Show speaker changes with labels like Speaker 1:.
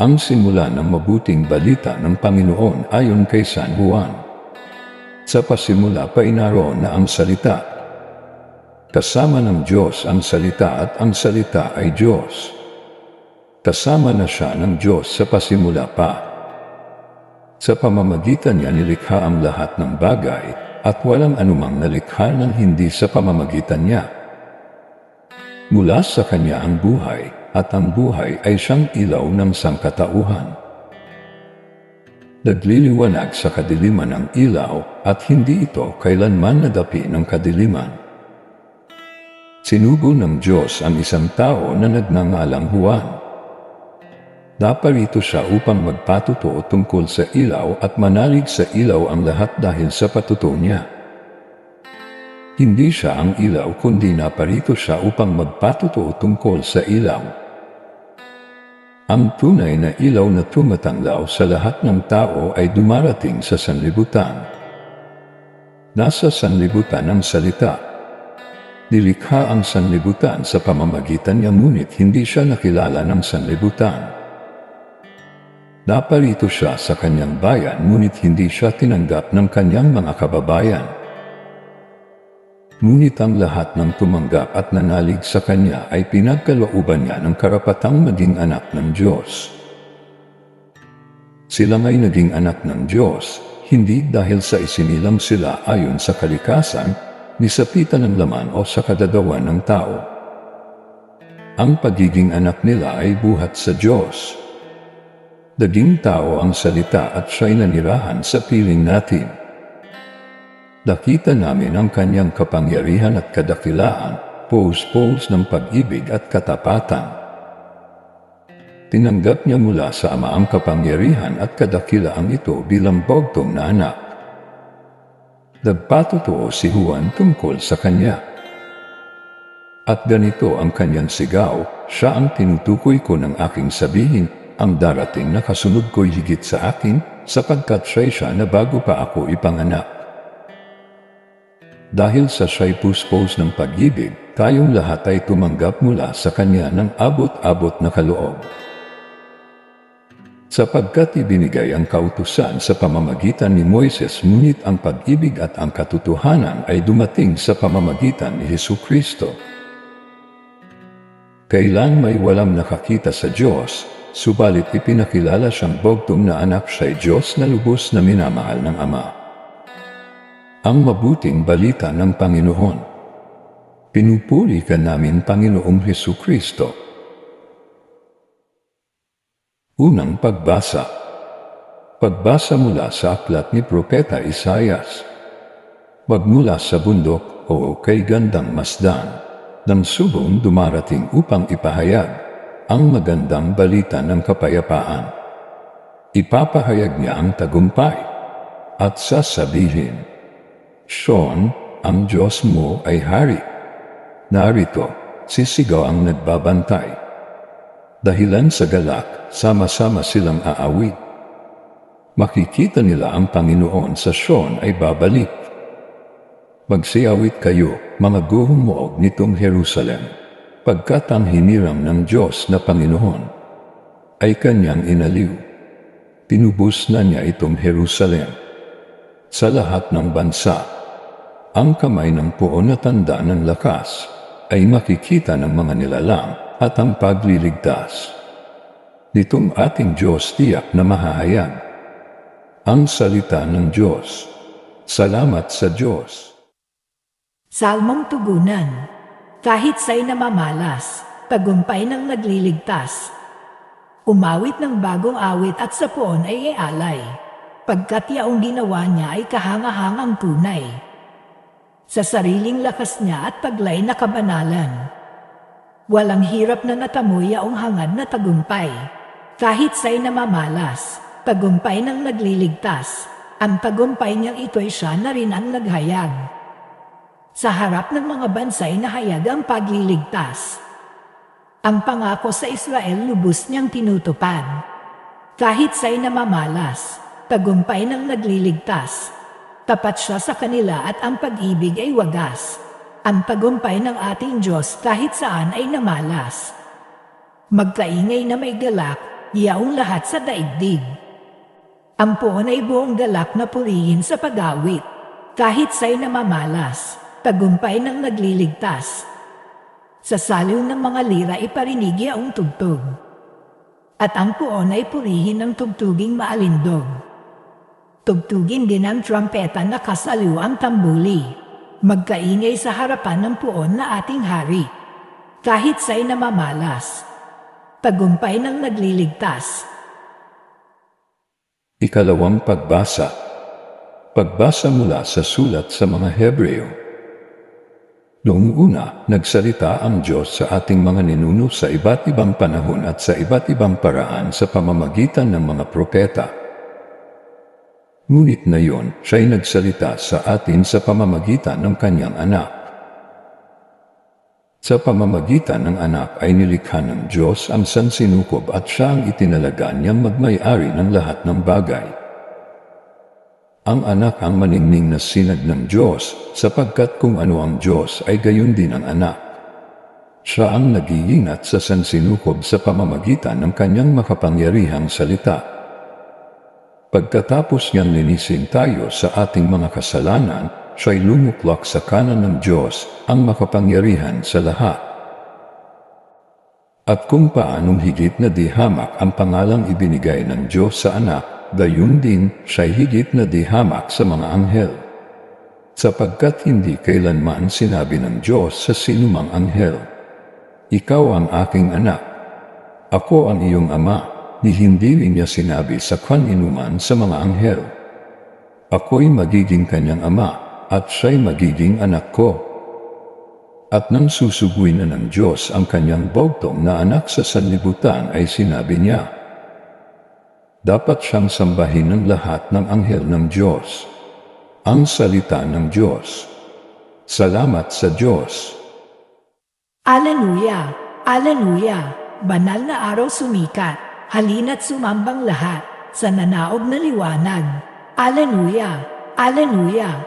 Speaker 1: ang simula ng mabuting balita ng Panginoon ayon kay San Juan. Sa pasimula pa inaroon na ang salita. Kasama ng Diyos ang salita at ang salita ay Diyos. Kasama na siya ng Diyos sa pasimula pa. Sa pamamagitan niya nilikha ang lahat ng bagay at walang anumang nalikha ng hindi sa pamamagitan niya. Mula sa kanya ang buhay at ang buhay ay siyang ilaw ng sangkatauhan. Nagliliwanag sa kadiliman ang ilaw at hindi ito kailanman nadapi ng kadiliman. Sinugo ng Diyos ang isang tao na nagngangalang Juan. Naparito siya upang magpatuto tungkol sa ilaw at manalig sa ilaw ang lahat dahil sa patuto niya. Hindi siya ang ilaw kundi naparito siya upang magpatuto tungkol sa ilaw. Ang tunay na ilaw na tumatanglaw sa lahat ng tao ay dumarating sa sanlibutan. Nasa sanlibutan ang salita. Nilikha ang sanlibutan sa pamamagitan niya ngunit hindi siya nakilala ng sanlibutan. Naparito siya sa kanyang bayan ngunit hindi siya tinanggap ng kanyang mga kababayan. Ngunit ang lahat ng tumanggap at nanalig sa Kanya ay pinagkalooban niya ng karapatang maging anak ng Diyos. Sila ay naging anak ng Diyos, hindi dahil sa isinilang sila ayon sa kalikasan, ni sa pita ng laman o sa kadadawan ng tao. Ang pagiging anak nila ay buhat sa Diyos. Daging tao ang salita at siya'y nanirahan sa piling natin. Nakita namin ang kanyang kapangyarihan at kadakilaan, pose-pose ng pag-ibig at katapatan. Tinanggap niya mula sa ama ang kapangyarihan at kadakilaan ito bilang bogtong na anak. Nagpatutuo si Juan tungkol sa kanya. At ganito ang kanyang sigaw, siya ang tinutukoy ko ng aking sabihin, ang darating na kasunod ko'y higit sa akin, sapagkat siya na bago pa ako ipanganak. Dahil sa siya'y ng pag-ibig, tayong lahat ay tumanggap mula sa Kanya ng abot-abot na kaloob. Sapagkat ibinigay ang kautusan sa pamamagitan ni Moises, ngunit ang pag-ibig at ang katotohanan ay dumating sa pamamagitan ni Hesu Kristo. Kailan may walang nakakita sa Diyos, subalit ipinakilala siyang bogtong na anak siya'y Diyos na lubos na minamahal ng Ama. Ang mabuting balita ng Panginoon. Pinupuri ka namin Panginoong Heso Kristo. Unang pagbasa. Pagbasa mula sa aklat ni Propeta Isayas. Magmula sa bundok o kay gandang masdan, ng subong dumarating upang ipahayag ang magandang balita ng kapayapaan. Ipapahayag niya ang tagumpay at sasabihin, Sean, ang Diyos mo ay hari. Narito, sisigaw ang nagbabantay. Dahilan sa galak, sama-sama silang aawit. Makikita nila ang Panginoon sa Sean ay babalik. Magsiyawit kayo, mga guhumuog nitong Jerusalem, pagkat ang hiniram ng Diyos na Panginoon ay kanyang inaliw. Tinubos na niya itong Jerusalem sa lahat ng bansa ang kamay ng puon na tanda ng lakas ay makikita ng mga nilalang at ang pagliligtas. Nitong ating Diyos tiyak na mahahayag. Ang salita ng Diyos. Salamat sa Diyos.
Speaker 2: Salmong tugunan. Kahit sa'y namamalas, tagumpay ng nagliligtas. Umawit ng bagong awit at sa poon ay ialay. Pagkat yaong ginawa niya ay kahangahangang tunay sa sariling lakas niya at taglay na kabanalan. Walang hirap na natamoy ang hangad na tagumpay. Kahit sa'y namamalas, tagumpay ng nagliligtas, ang tagumpay niyang ito'y siya na rin ang naghayag. Sa harap ng mga bansay na hayag ang pagliligtas. Ang pangako sa Israel lubos niyang tinutupad. Kahit sa'y namamalas, tagumpay ng nagliligtas, Tapat siya sa kanila at ang pag-ibig ay wagas. Ang tagumpay ng ating Diyos kahit saan ay namalas. Magkaingay na may galak, yaong lahat sa daigdig. Ang puon ay buong galak na purihin sa pag-awit, kahit sa'y namamalas, tagumpay ng nagliligtas. Sa saliw ng mga lira iparinig yaong tugtog. At ang puon ay purihin ng tugtuging maalindog. Tugtugin din ang trumpeta na kasaliw ang tambuli. Magkaingay sa harapan ng puon na ating hari. Kahit sa'y namamalas. Tagumpay ng nagliligtas.
Speaker 1: Ikalawang pagbasa. Pagbasa mula sa sulat sa mga Hebreo. Noong una, nagsalita ang Diyos sa ating mga ninuno sa iba't ibang panahon at sa iba't ibang paraan sa pamamagitan ng mga propeta. Ngunit ngayon, siya'y nagsalita sa atin sa pamamagitan ng kanyang anak. Sa pamamagitan ng anak ay nilikha ng Diyos ang sansinukob at siya ang itinalaga niyang magmay-ari ng lahat ng bagay. Ang anak ang maningning na sinag ng Diyos sapagkat kung ano ang Diyos ay gayon din ang anak. Siya ang nag-iingat sa sansinukob sa pamamagitan ng kanyang makapangyarihang salita. Pagkatapos niyang linisin tayo sa ating mga kasalanan, siya'y lumuklak sa kanan ng Diyos, ang makapangyarihan sa lahat. At kung paanong higit na dihamak ang pangalang ibinigay ng Diyos sa anak, gayon din siya'y higit na dihamak sa mga anghel. Sapagkat hindi kailanman sinabi ng Diyos sa sinumang anghel, Ikaw ang aking anak, ako ang iyong ama, ni hindi rin niya sinabi sa kaninuman sa mga anghel. Ako'y magiging kanyang ama, at siya'y magiging anak ko. At nang susuguin na ng Diyos ang kanyang bogtong na anak sa sanlibutan ay sinabi niya, Dapat siyang sambahin ng lahat ng anghel ng Diyos. Ang salita ng Diyos. Salamat sa Diyos.
Speaker 2: Aleluya! Aleluya! Banal na araw sumikat, halina't sumambang lahat sa nanaog na liwanag. Aleluya! Aleluya!